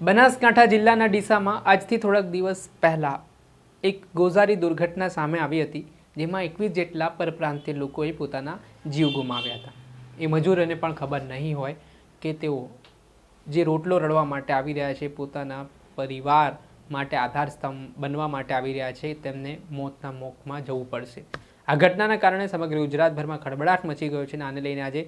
બનાસકાંઠા જિલ્લાના ડીસામાં આજથી થોડાક દિવસ પહેલાં એક ગોઝારી દુર્ઘટના સામે આવી હતી, જેમાં એકવીસ જેટલા પરપ્રાંતીય લોકોએ પોતાના જીવ ગુમાવ્યા હતા. એ મજૂરોને પણ ખબર નહીં હોય કે તેઓ જે રોટલો રડવા માટે આવી રહ્યા છે, પોતાના પરિવાર માટે આધારસ્તંભ બનવા માટે આવી રહ્યા છે, તેમને મોતના મોખમાં જવું પડશે. આ ઘટનાના કારણે સમગ્ર ગુજરાતભરમાં ખળબળાટ મચી ગયો છે અને આને લઈને આજે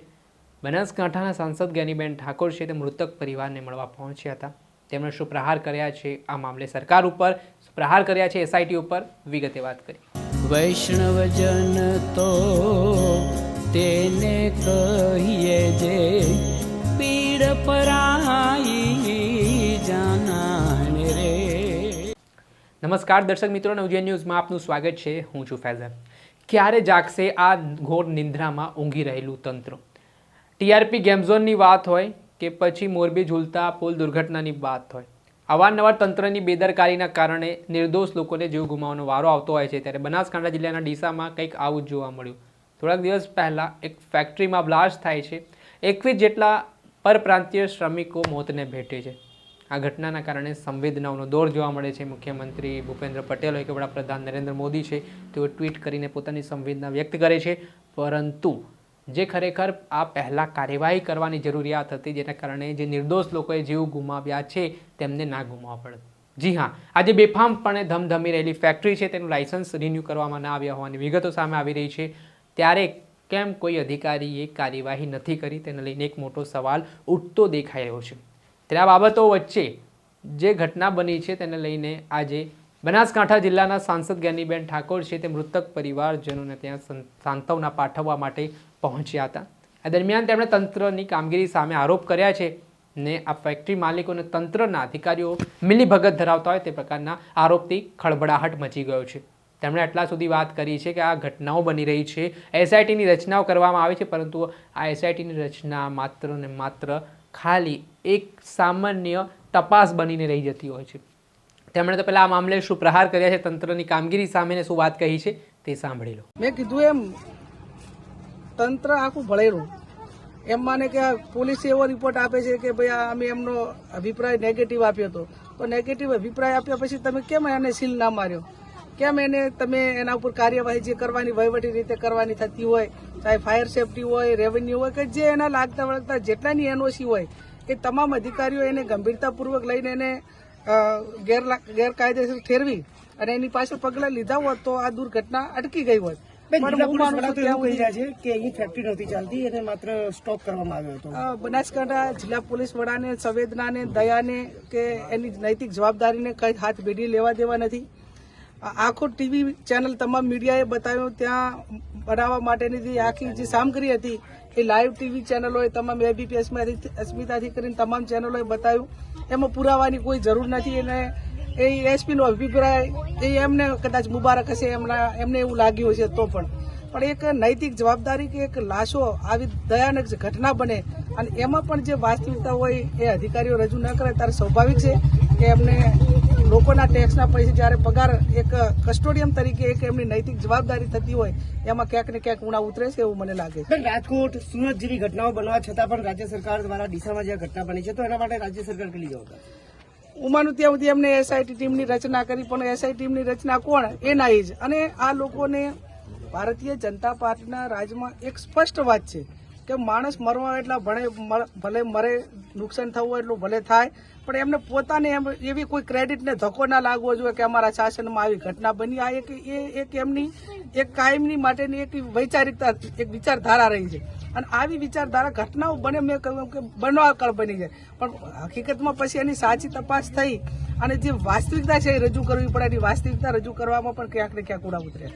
બનાસકાંઠાના સાંસદ જ્ઞાનીબેન ઠાકોર છે તે મૃતક પરિવારને મળવા પહોંચ્યા હતા. તેમણે શું પ્રહાર કર્યા છે આ મામલે સરકાર ઉપર પ્રહાર કર્યા છે એસઆઈટી ઉપર વિગતે વાત કરી. વૈષ્ણવજન તો તેને કહીએ જે પીડ પરાઈ જાનાને રે. નમસ્કાર દર્શક મિત્રો અને ઉજ્જૈન ન્યૂઝમાં આપનું સ્વાગત છે. હું છું ફૈઝન ક્યારે જાગશે આ ઘોર નિંદ્રામાં ઊંઘી રહેલું તંત્ર? ટીઆરપી ગેમઝોનની વાત હોય કે પછી મોરબી ઝૂલતા પુલ દુર્ઘટનાની વાત હોય. અવારનવાર તંત્રની બેદરકારીના કારણે નિર્દોષ લોકોને જીવ ગુમાવવાનો વારો આવતો હોય છે. ત્યારે બનાસકાંઠા જિલ્લાના ડીસામાં કંઈક આવું જ જોવા મળ્યું. થોડાક દિવસ પહેલાં એક ફેક્ટરીમાં બ્લાસ્ટ થાય છે. એકવીસ જેટલા પરપ્રાંતીય શ્રમિકો મોતને ભેટે છે. આ ઘટનાના કારણે સંવેદનાઓનો દોર જોવા મળે છે. મુખ્યમંત્રી ભૂપેન્દ્ર પટેલ હોય કે વડાપ્રધાન નરેન્દ્ર મોદી છે, તેઓ ટ્વીટ કરીને પોતાની સંવેદના વ્યક્ત કરે છે. પરંતુ જે ખરેખર આ પહેલાં કાર્યવાહી કરવાની જરૂરિયાત હતી, જેના કારણે જે નિર્દોષ લોકોએ જીવ ગુમાવ્યા છે, તેમને ના ગુમાવવા પડે. જી હા, આજે બેફામપણે ધમધમી રહેલી ફેક્ટરી છે, તેનું લાયસન્સ રિન્યૂ કરવામાં ના આવ્યા હોવાની વિગતો સામે આવી રહી છે. ત્યારે કેમ કોઈ અધિકારીએ કાર્યવાહી નથી કરી, તેને લઈને એક મોટો સવાલ ઉઠતો દેખાઈ રહ્યો છે. ત્યારે બાબતો વચ્ચે જે ઘટના બની છે, તેને લઈને આજે બનાસકાંઠા જિલ્લાના સાંસદ જ્ઞાનીબેન ઠાકોર છે, તે મૃતક પરિવારજનોને ત્યાં સાંત્વના પાઠવવા માટે પહોંચ્યા હતા. આ દરમિયાન તેમણે તંત્રની કામગીરી સામે આરોપ કર્યા છે ને આ ફેક્ટરી માલિકો અને તંત્રના અધિકારીઓ મિલીભગત ધરાવતા હોય તે પ્રકારના આરોપથી ખળભળાહટ મચી ગયો છે. તેમણે આટલા સુધી વાત કરી છે કે આ ઘટનાઓ બની રહી છે. એસઆઈટીની રચનાઓ કરવામાં આવી છે, પરંતુ આ એસઆઈટીની રચના માત્ર ને માત્ર ખાલી એક સામાન્ય તપાસ બનીને રહી જતી હોય છે. તેમણે તો પહેલાં આ મામલે શું પ્રહાર કર્યા છે, તંત્રની કામગીરી સામેને શું વાત કહી છે તે સાંભળી લો. મેં કીધું એમ તંત્ર આખું ભળેલું. એમ માને કે પોલીસે એવો રિપોર્ટ આપે છે કે ભાઈ અમે એમનો અભિપ્રાય નેગેટિવ આપ્યો હતો. તો નેગેટિવ અભિપ્રાય આપ્યા પછી તમે કેમ એને સીલ ના માર્યો? કેમ એને તમે એના ઉપર કાર્યવાહી જે કરવાની, વહીવટી રીતે કરવાની થતી હોય, ચાહે ફાયર સેફટી હોય રેવન્યુ હોય કે જે એના લાગતા વળગતા જેટલાની એનઓસી હોય, એ તમામ અધિકારીઓ એને ગંભીરતાપૂર્વક લઈને એને ગેરકાયદેસર ઠેરવી અને એની પાસે પગલાં લીધા હોત તો આ દુર્ઘટના અટકી ગઈ હોત. છું ત્યાં સુધી કે અહીં ફેક્ટરી નહોતી ચાલતી એને માત્ર સ્ટોપ કરવામાં આવ્યો હતો. બનાસકાંઠા જિલ્લા પોલીસ વડાને સંવેદનાને દયાને કે એની નૈતિક જવાબદારીને કઈ હાથ ભેડી લેવા દેવા નથી. આખો ટીવી ચેનલ તમામ મીડિયાએ બતાવ્યું ત્યાં બનાવવા માટેની જે આખી જે સામગ્રી હતી એ લાઈવ ટીવી ચેનલોએ તમામ એબીપી અસ્મિતાથી કરીને તમામ ચેનલોએ બતાવ્યું. એમાં પુરાવાની કોઈ જરૂર નથી અને એ એસપી નો અભિપ્રાય, એ એમને કદાચ મુબારક હશે, એમના, એમને એવું લાગ્યું હશે તો પણ. પણ એક નૈતિક જવાબદારી કે એક લાશો આવી દયાનક ઘટના બને અને એમાં પણ જે વાસ્તવિકતા હોય એ અધિકારીઓ રજૂ ન કરે ત્યારે સ્વાભાવિક છે કે એમને લોકોના ટેક્સના પૈસે જ્યારે પગાર એક કસ્ટોડિયમ તરીકે એક એમની નૈતિક જવાબદારી થતી હોય, એમાં ક્યાંક ને ક્યાંક ઉણા ઉતરે છે એવું મને લાગે છે. રાજકોટ, સુરત જેવી ઘટનાઓ બનવા છતાં પણ રાજ્ય સરકાર દ્વારા ડીસામાં જે ઘટના બની છે, તો એના માટે રાજ્ય સરકાર કેટલી જવાબદાર હું માનું ત્યાં સુધી એમને એસઆઈટી ટીમની રચના કરી, પણ એસઆઈ ટીમની રચના કોણ? એના એ જ. અને આ લોકોને ભારતીય જનતા પાર્ટીના રાજમાં એક સ્પષ્ટ વાત છે કે માણસ મરવા એટલા ભણે ભલે મરે, નુકસાન થવું એટલું ભલે થાય, પણ એમને પોતાને એમ એવી કોઈ ક્રેડિટને ધક્કો ના લાગવો જોઈએ કે અમારા શાસનમાં આવી ઘટના બની. આ એક એ, એક એમની, એક કાયમની માટેની એક વૈચારિકતા, એક વિચારધારા રહી છે. અને આવી વિચારધારા ઘટનાઓ બને, મેં કહ્યું કે બનવાકળ બની જાય. પણ હકીકતમાં પછી એની સાચી તપાસ થઈ અને જે વાસ્તવિકતા છે એ રજૂ કરવી પડે, એની વાસ્તવિકતા રજૂ કરવામાં પણ ક્યાંક ને ક્યાંક ઉડા ઉતરે.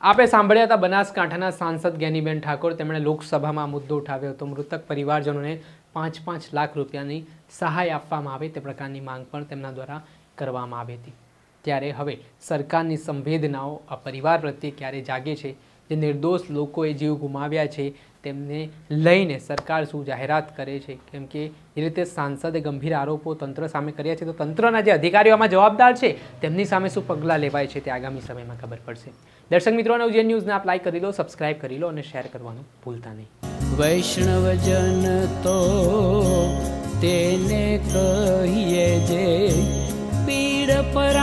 આપણે સાંભળ્યા હતા બનાસકાંઠાના સાંસદ જ્ઞાનીબેન ઠાકોર. તેમણે લોકસભામાં મુદ્દો ઉઠાવ્યો હતો. મૃતક પરિવારજનોને પાંચ પાંચ લાખ રૂપિયાની સહાય આપવામાં આવે તે પ્રકારની માંગ પણ તેમના દ્વારા કરવામાં આવી હતી. ત્યારે હવે સરકારની સંવેદનાઓ આ પરિવાર પ્રત્યે ક્યારે જાગે છે જે નિર્દોષ લોકોએ જીવ ગુમાવ્યા છે, તેમને લઈને સરકાર શું જાહેરાત કરે છે? કેમ કે જે રીતે સાંસદે ગંભીર આરોપો તંત્ર સામે કર્યા છે, તો તંત્રના જે અધિકારીઓ આમાં જવાબદાર છે, તેમની સામે શું પગલાં લેવાય છે તે આગામી સમયમાં ખબર પડશે. દર્શક મિત્રો ઉજ્જૈન ન્યૂઝને આપ લાઈક કરી લો સબસ્ક્રાઇબ કરી લો અને શેર કરવાનું ભૂલતા નહીં. વૈષ્ણવજન તો તેને કહીએ જે, પીડ પરા